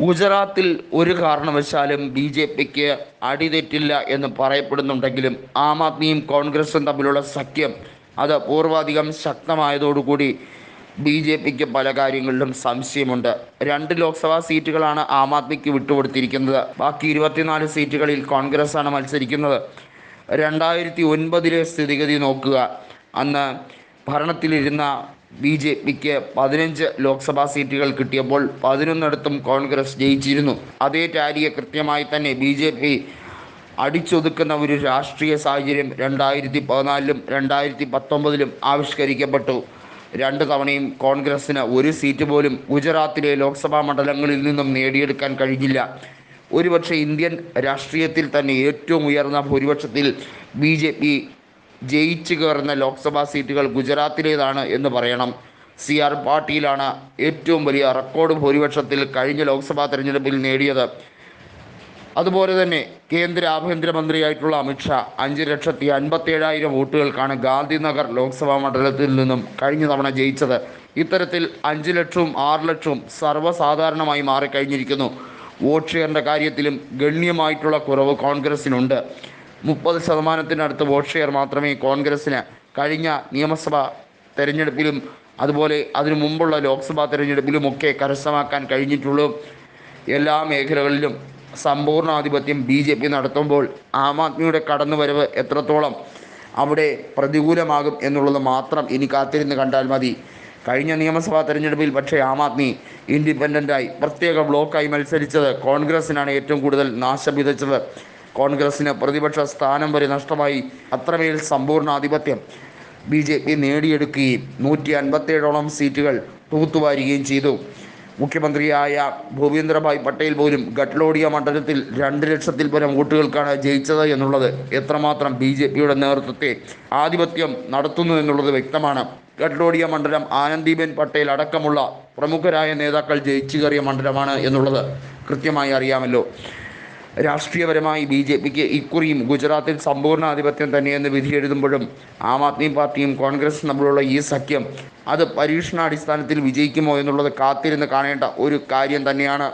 ഗുജറാത്തിൽ ഒരു കാരണവശാലും ബി ജെ പിക്ക് അടിതെറ്റില്ല എന്ന് പറയപ്പെടുന്നുണ്ടെങ്കിലും ആം ആദ്മിയും കോൺഗ്രസും തമ്മിലുള്ള സഖ്യം അത് പൂർവാധികം ശക്തമായതോടുകൂടി ബി ജെ പിക്ക് പല കാര്യങ്ങളിലും സംശയമുണ്ട്. രണ്ട് ലോക്സഭാ സീറ്റുകളാണ് ആം ആദ്മിക്ക് വിട്ടുകൊടുത്തിരിക്കുന്നത്. ബാക്കി ഇരുപത്തിനാല് സീറ്റുകളിൽ കോൺഗ്രസ് ആണ് മത്സരിക്കുന്നത്. രണ്ടായിരത്തി ഒൻപതിലെ സ്ഥിതിഗതി നോക്കുക. അന്ന് ഭരണത്തിലിരുന്ന ബി ജെ പിക്ക് പതിനഞ്ച് ലോക്സഭാ സീറ്റുകൾ കിട്ടിയപ്പോൾ പതിനൊന്നിടത്തും കോൺഗ്രസ് ജയിച്ചിരുന്നു. അതേ ടാലിയെ കൃത്യമായി തന്നെ ബി ജെ പി അടിച്ചൊതുക്കുന്ന ഒരു രാഷ്ട്രീയ സാഹചര്യം രണ്ടായിരത്തി പതിനാലിലും രണ്ടായിരത്തി പത്തൊമ്പതിലും ആവിഷ്കരിക്കപ്പെട്ടു. രണ്ട് തവണയും കോൺഗ്രസ്സിന് ഒരു സീറ്റ് പോലും ഗുജറാത്തിലെ ലോക്സഭാ മണ്ഡലങ്ങളിൽ നിന്നും നേടിയെടുക്കാൻ കഴിഞ്ഞില്ല. ഒരുപക്ഷെ ഇന്ത്യൻ രാഷ്ട്രീയത്തിൽ തന്നെ ഏറ്റവും ഉയർന്ന ഭൂരിപക്ഷത്തിൽ ബി ജെ പി ജയിച്ചു കയറുന്ന ലോക്സഭാ സീറ്റുകൾ ഗുജറാത്തിലേതാണ് എന്ന് പറയണം. സി ആർ പാട്ടീലാണ് ഏറ്റവും വലിയ റെക്കോർഡ് ഭൂരിപക്ഷത്തിൽ കഴിഞ്ഞ ലോക്സഭാ തെരഞ്ഞെടുപ്പിൽ നേടിയത്. അതുപോലെ തന്നെ കേന്ദ്ര ആഭ്യന്തരമന്ത്രിയായിട്ടുള്ള അമിത്ഷാ അഞ്ച് ലക്ഷത്തി അൻപത്തേഴായിരം വോട്ടുകൾക്കാണ് ഗാന്ധിനഗർ ലോക്സഭാ മണ്ഡലത്തിൽ നിന്നും കഴിഞ്ഞ തവണ ജയിച്ചത്. ഇത്തരത്തിൽ അഞ്ച് ലക്ഷവും ആറ് ലക്ഷവും സർവസാധാരണമായി മാറിക്കഴിഞ്ഞിരിക്കുന്നു. വോട്ട് ഷെയറിന്റെ കാര്യത്തിലും ഗണ്യമായിട്ടുള്ള കുറവ് കോൺഗ്രസിനുണ്ട്. മുപ്പത് ശതമാനത്തിനടുത്ത് വോട്ട് ഷെയർ മാത്രമേ കോൺഗ്രസ്സിന് കഴിഞ്ഞ നിയമസഭാ തെരഞ്ഞെടുപ്പിലും അതുപോലെ അതിനു മുമ്പുള്ള ലോക്സഭാ തെരഞ്ഞെടുപ്പിലുമൊക്കെ കരസ്ഥമാക്കാൻ കഴിഞ്ഞിട്ടുള്ളൂ. എല്ലാ മേഖലകളിലും സമ്പൂർണാധിപത്യം ബി ജെ പി നടത്തുമ്പോൾ ആം ആദ്മിയുടെ കടന്നുവരവ് എത്രത്തോളം അവിടെ പ്രതികൂലമാകും എന്നുള്ളത് മാത്രം ഇനി കാത്തിരുന്ന് കണ്ടാൽ മതി. കഴിഞ്ഞ നിയമസഭാ തെരഞ്ഞെടുപ്പിൽ പക്ഷേ ആം ആദ്മി ഇൻഡിപെൻഡന്റായി പ്രത്യേക ബ്ലോക്കായി മത്സരിച്ചത് കോൺഗ്രസിനാണ് ഏറ്റവും കൂടുതൽ നാശം വിതച്ചത്. കോൺഗ്രസിന് പ്രതിപക്ഷ സ്ഥാനം വരെ നഷ്ടമായി. അത്രമേൽ സമ്പൂർണ ആധിപത്യം. ബി ജെ പി നേടിയെടുക്കുകയും നൂറ്റി അൻപത്തേഴോളം സീറ്റുകൾ തൂത്തുവാരുകയും ചെയ്തു. മുഖ്യമന്ത്രിയായ ഭൂപേന്ദ്രഭായ് പട്ടേൽ പോലും ഗട്ട്ലോഡിയ മണ്ഡലത്തിൽ രണ്ട് ലക്ഷത്തിൽ പരം വോട്ടുകൾക്കാണ് ജയിച്ചത് എന്നുള്ളത് എത്രമാത്രം ബി ജെ പിയുടെ നേതൃത്വത്തെ ആധിപത്യം നടത്തുന്നു എന്നുള്ളത് വ്യക്തമാണ്. ഗട്ട്ലോഡിയ മണ്ഡലം ആനന്ദിബെൻ പട്ടേൽ അടക്കമുള്ള പ്രമുഖരായ നേതാക്കൾ ജയിച്ചു കയറിയ മണ്ഡലമാണ് എന്നുള്ളത് കൃത്യമായി അറിയാമല്ലോ. രാഷ്ട്രീയപരമായി ബി ജെ പിക്ക് ഇക്കുറിയും ഗുജറാത്തിൽ സമ്പൂർണ ആധിപത്യം തന്നെയെന്ന് വിധിയെഴുതുമ്പോഴും ആം ആദ്മി പാർട്ടിയും കോൺഗ്രസ് തമ്മിലുള്ള ഈ സഖ്യം അത് പരീക്ഷണാടിസ്ഥാനത്തിൽ വിജയിക്കുമോ എന്നുള്ളത് കാത്തിരുന്ന് കാണേണ്ട ഒരു കാര്യം തന്നെയാണ്.